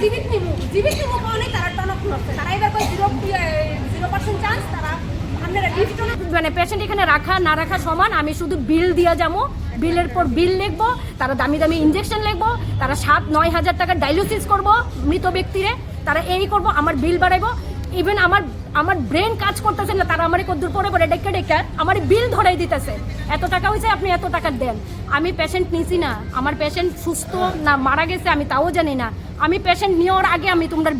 জীবিত নিমু জীবিত নিমু কারণে তারা টনক তারা এবার জিরো জিরো পার্সেন্ট চান্স তারা মানে পেশেন্ট এখানে রাখা, না রাখা সমান, আমি শুধু বিল দিয়ে যাব। বিলের পর বিল লিখব, তারা দামি দামি ইঞ্জেকশন লিখব, তারা সাত, নয় হাজার টাকা ডায়ালিসিস করব মৃত ব্যক্তিরে, তারা এই করব, আমার বিল বাড়াইবো। ইভেন আমার আমার ব্রেন কাজ করতেছে না, তারা আমার কদ্দূর পরে পরে ডেকে ডেকে আমার বিল ধরাই দিতেছে। এত টাকা হয়েছে আপনি এত টাকা দেন। আমি পেশেন্ট নিছি না। আমার পেশেন্ট সুস্থ না, মারা গেছে, আমি তাও জানি না। আমি পেশেন্ট নেওয়ার আগে আমি তোমরা